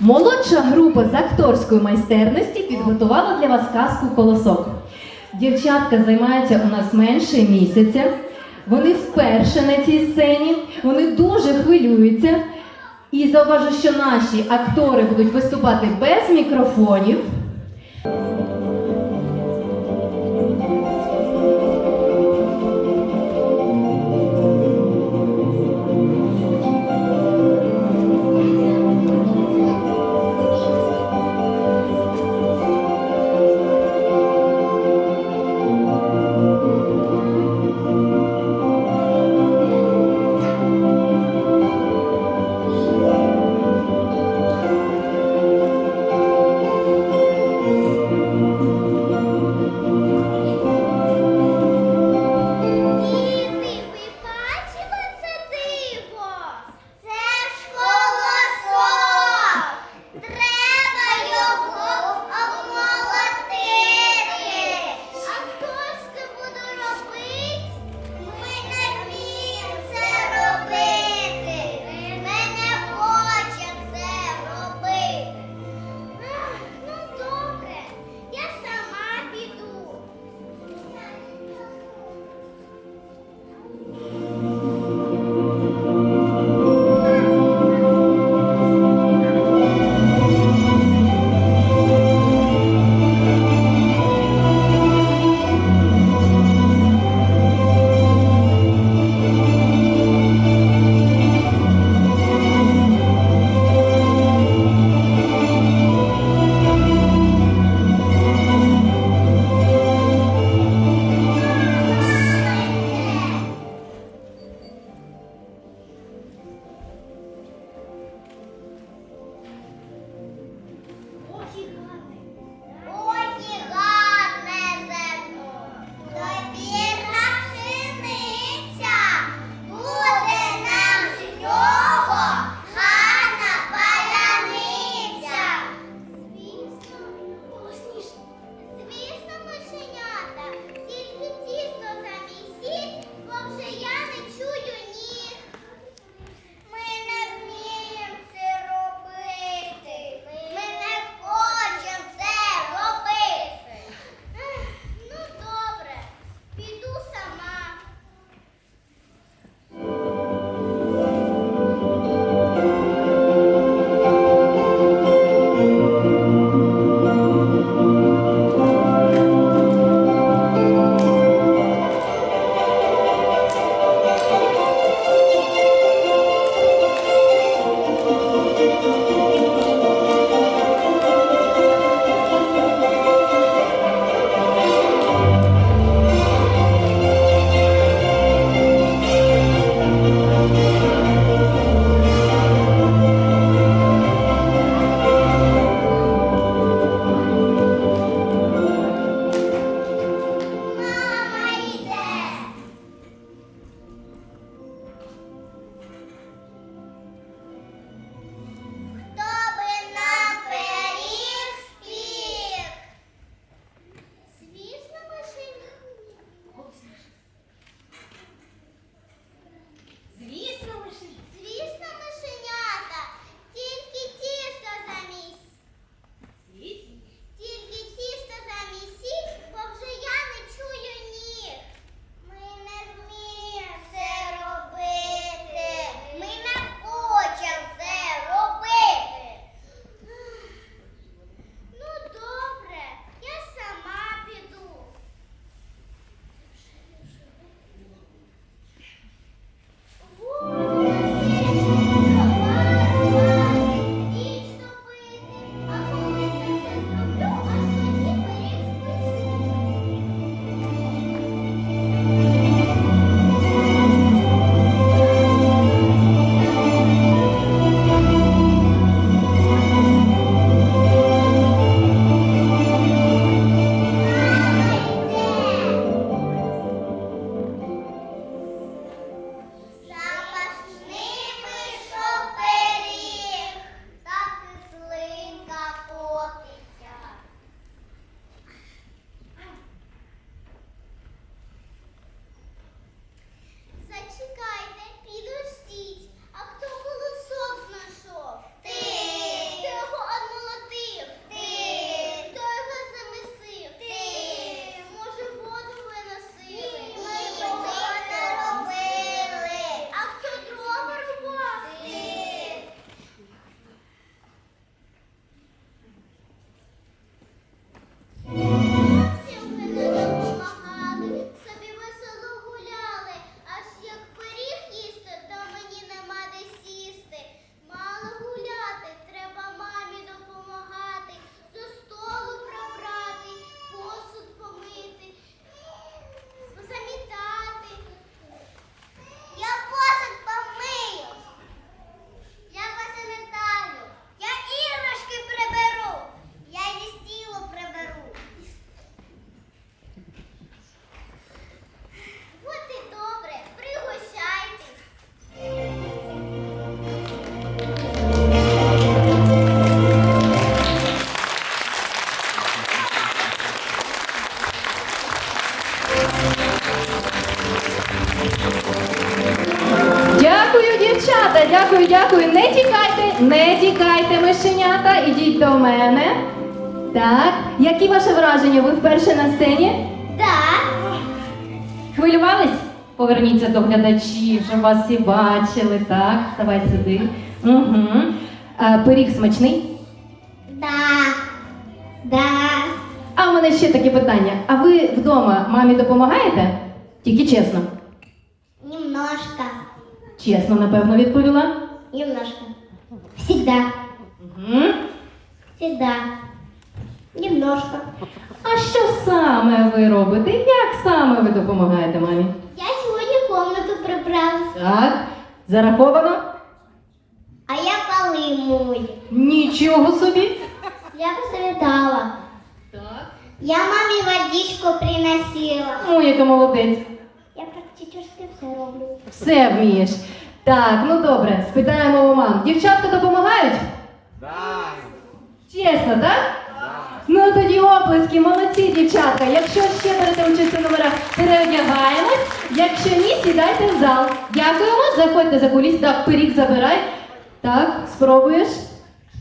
Молодша група з акторської майстерності підготувала для вас казку колосок. Дівчатка займаються у нас менше місяця. Вони вперше на цій сцені, вони дуже хвилюються. І зауважу, що наші актори будуть виступати без мікрофонів. Сідайте, мишенята, ідіть до мене. Так, які ваші враження? Ви вперше на сцені? Так. Хвилювались? Поверніться до глядачів, щоб вас всі бачили. Так, ставай сюди. Угу. А, пиріг смачний. Да. Да. А у мене ще таке питання. А ви вдома мамі допомагаєте? Тільки чесно. Чесно, напевно, відповіла. Немножко. Всегда. Угу. Всегда. Немножко. А що саме ви робите? Як саме ви допомагаєте мамі? Я сегодня комнату прибрала, Так, зараховано? а я полы мою. Нічого собі. Я посоветала. Так. Я маме водичку приносила. Ну, яка молодець. Я практически все роблю. Все вмієш. Так, ну добре, спитаємо у мам. Дівчатка допомагають? Да. Чесно, так? Ну тоді оплески, молодці, дівчатка. Якщо ще берете участь у номерах, переодягаємось. Якщо ні, сідайте в зал. Дякуємо, заходьте за куліс. Так, пиріг забирай. Так, спробуєш.